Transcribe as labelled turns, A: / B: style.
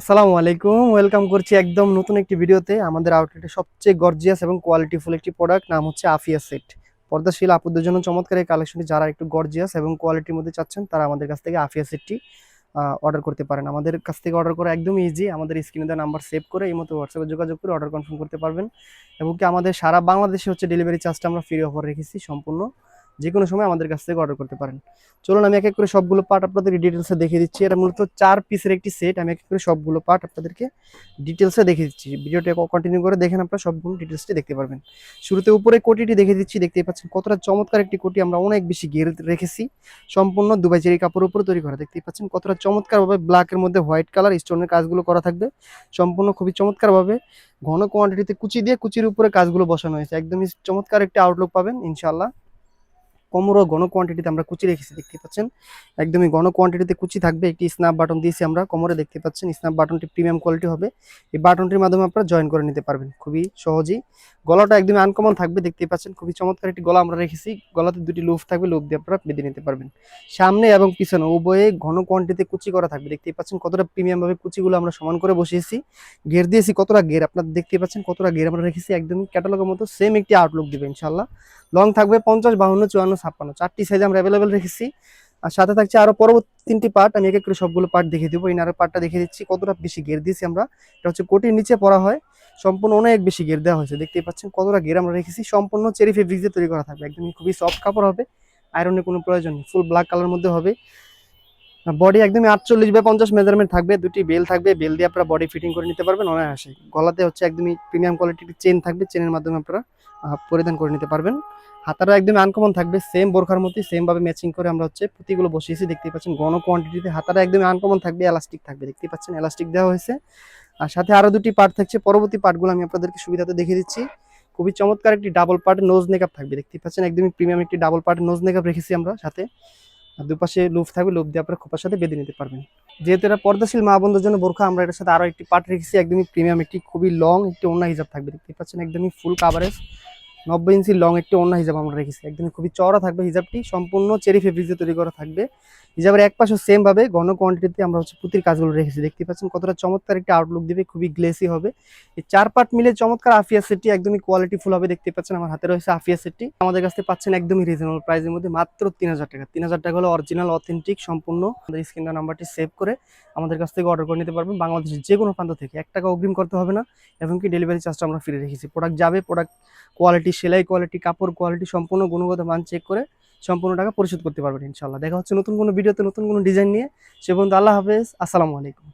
A: আসসালামু আলাইকুম। ওয়েলকাম করছি একদম নতুন একটি ভিডিওতে। আমাদের আউটলেটে সবচেয়ে গর্জিয়াস এবং কোয়ালিটিফুল একটি প্রোডাক্ট নাম হচ্ছে আফিয়া সেট পর্দাশীল আপুদের জন্য চমৎকার এই কালেকশনটি যারা একটু গর্জিয়াস এবং কোয়ালিটির মধ্যে চাচ্ছেন, তারা আমাদের কাছ থেকে আফিয়া সেটটি অর্ডার করতে পারেন। আমাদের কাছ থেকে অর্ডার করা একদম ইজি আমাদের স্ক্রিনে দেওয়া নাম্বার সেভ করে এই মতো হোয়াটসঅ্যাপে যোগাযোগ করে অর্ডার কনফার্ম করতে পারবেন। এবং কি আমাদের সারা বাংলাদেশে হচ্ছে ডেলিভারি চার্জটা আমরা ফ্রি অফার রেখেছি সম্পূর্ণ। যে কোনো সময় আমাদের কাছ থেকে অর্ডার করতে পারেন। চলুন, আমি এক এক করে সবগুলো পার্ট আপনাদের ডিটেলসে দেখিয়ে দিচ্ছি। এটা মূলত চার পিসের একটি সেট আমি এক এক করে সবগুলো পার্ট আপনাদেরকে ডিটেলসে দেখিয়ে দিচ্ছি। ভিডিওটা কন্টিনিউ করে দেখেন আপনারা সবগুলো ডিটেলসটি দেখতে পারবেন। শুরুতে উপরে কোটিটি দেখে দিচ্ছি। দেখতেই পাচ্ছেন কতটা চমৎকার একটি কোটি আমরা অনেক বেশি ঘিরে রেখেছি। সম্পূর্ণ দুবাই চেরি কাপড়ের উপরে তৈরি করা। দেখতেই পাচ্ছেন কতটা চমৎকারভাবে ব্ল্যাকের মধ্যে হোয়াইট কালার স্টোনের কাজগুলো করা থাকবে। সম্পূর্ণ খুবই চমৎকারভাবে ঘন কোয়ান্টিটিতে কুচি দিয়ে কুচির উপরে কাজগুলো বসানো হয়েছে। একদমই চমৎকার একটি আউটলুক পাবেন ইনশাল্লাহ কমরও ঘন কোয়ান্টিটিতে আমরা কুচি রেখেছি, দেখতে পাচ্ছেন? একদমই ঘন কোয়ান্টিটিতে কুচি থাকবে, একটি স্ন্যাপ বাটন দিয়েছি আমরা, কোমরে দেখতে পাচ্ছেন স্ন্যাপ বাটনটি প্রিমিয়াম কোয়ালিটি হবে। এই বাটনটির মাধ্যমে আপনারা জয়েন করে নিতে পারবেন, খুবই সহজেই। গলাটা একদমই আনকমন থাকবে, দেখতে পাচ্ছেন, খুবই চমৎকার একটি গলা আমরা রেখেছি, গলাতে দুটি লুফ থাকবে লুফ দিয়ে আপনারা বেঁধে নিতে পারবেন। সামনে এবং পিছনে উভয়ে ঘন কোয়ান্টিটিতে কুচি করা থাকবে, দেখতেই পাচ্ছেন কতটা প্রিমিয়াম ভাবে কুচিগুলো আমরা সমান করে বসিয়েছি। ঘের দিয়েছি কতটা ঘের, আপনারা দেখতে পাচ্ছেন কতটা ঘের আমরা রেখেছি, একদমই ক্যাটালগের মতো সেম একটি আউটলুক দিবে ইনশাল্লাহ লং থাকবে পঞ্চাশ, বাহান্ন, চুয়ান্ন, ছাপ্পান্ন। চারটি সাইজ আমরা অ্যাভেলেবেল রেখেছি। আর সাথে থাকছে আরও পরবর্তী তিনটি পার্ট আমি এক এক করে সবগুলো পার্ট দেখিয়ে দেবো। ইনারের পার্টটা দেখিয়ে দিচ্ছি, কতটা বেশি গের দিয়েছি আমরা। এটা হচ্ছে কোটির নিচে পড়া হয়। সম্পূর্ণ অনেক বেশি গের দেওয়া হয়েছে, দেখতেই পাচ্ছেন কতটা গের আমরা রেখেছি। সম্পূর্ণ চেরি ফেব্রিক দিয়ে তৈরি করা থাকবে, একদমই খুবই সফট কাপড় হবে। আয়রনের কোনো প্রয়োজন নেই ফুল ব্ল্যাক কালার মধ্যে হবে। বডি একদমই আটচল্লিশ বাই পঞ্চাশ মেজারমেন্ট থাকবে, দুটি বেল থাকবে বেল দিয়ে আপনারা বডি ফিটিং করে নিতে পারবেন, অনায়াসে। গলাতে হচ্ছে একদমই প্রিমিয়াম কোয়ালিটির চেন থাকবে চেনের মাধ্যমে আপনারা পরিধান করে নিতে পারবেন। হাতারা একদম আনকমন থাকবে সেম বোরখার মতোই সেমভাবে ম্যাচিং করে আমরা হচ্ছে পুঁতিগুলো বসিয়েছি, দেখতেই পাচ্ছেন গণ কোয়ান্টিটিতে হাতারা একদম আনকমন থাকবে এলাস্টিক থাকবে, দেখতেই পাচ্ছেন এলাস্টিক দেওয়া হয়েছে। আর সাথে আরও দুটি পার্ট থাকছে, পরবর্তী পার্টগুলো আমি আপনাদেরকে সুবিধাতে দেখিয়ে দিচ্ছি। খুবই চমৎকার একটি ডাবল পার্ট নোজ মেকআপ থাকবে, দেখতেই পাচ্ছেন একদমই প্রিমিয়াম একটি ডাবল পার্ট নোজ মেকআপ রেখেছি আমরা সাথে। দুপাশে লুপ থাকবে লুপ দিয়ে আপনারা খোপার সাথে বেঁধে নিতে পারবেন। যেহেতু এটা পর্দাশীল মা বন্ধুর জন্য বোরখা, আমরা এটার সাথে আরও একটি পার্ট রেখেছি, একদমই প্রিমিয়াম একটি খুবই লং একটি অন্য হিসাব থাকবে। দেখতে পাচ্ছেন, একদমই ফুল কাভারেজ নব্বই ইঞ্চি লং একটি অন্য হিসাব আমরা রেখেছি। একদম খুবই চওড়া থাকবে হিজাবটি, সম্পূর্ণ চেরি ফেব্রিক দিয়ে তৈরি করা থাকবে। হিজাবের এক পাশে সেমভাবে ঘন কোয়ান্টিটিতে আমরা হচ্ছে পুঁতির কাজগুলো রেখেছি। দেখতে পাচ্ছেন কতটা চমৎকার একটি আউটলুক দিবে, খুবই গ্লেসি হবে। এই চার পার্ট মিলে চমৎকার আফিয়া সেটটি একদমই কোয়ালিটি ফুল হবে, দেখতে পাচ্ছেন আমার হাতে রয়েছে আফিয়া সেটটি। আমাদের কাছে পাচ্ছেন একদমই রিজনেবল প্রাইসের মধ্যে মাত্র তিন হাজার টাকা। তিন হাজার টাকা হলো অরিজিনাল অথেন্টিক সম্পূর্ণ। আমাদের স্ক্রিনটা নাম্বারটি সেভ করে আমাদের কাছ থেকে অর্ডার করে নিতে পারবেন বাংলাদেশের যে কোনো প্রান্ত থেকে। এক টাকা অগ্রিম করতে হবে না এবং কি ডেলিভারি চার্জটা আমরা ফ্রি রেখেছি। প্রোডাক্ট যাবে প্রোডাক্ট কোয়ালিটি, সেলাই কোয়ালিটি, কাপড় কোয়ালিটি সম্পূর্ণ গুণগত মান চেক করে সম্পূর্ণ টাকা পরিশোধ করতে পারবেন ইনশাল্লাহ দেখা হচ্ছে নতুন কোনো ভিডিওতে, নতুন কোনো ডিজাইন নিয়ে। সে পর্যন্ত আল্লাহ হাফেজ। আসসালামু আলাইকুম।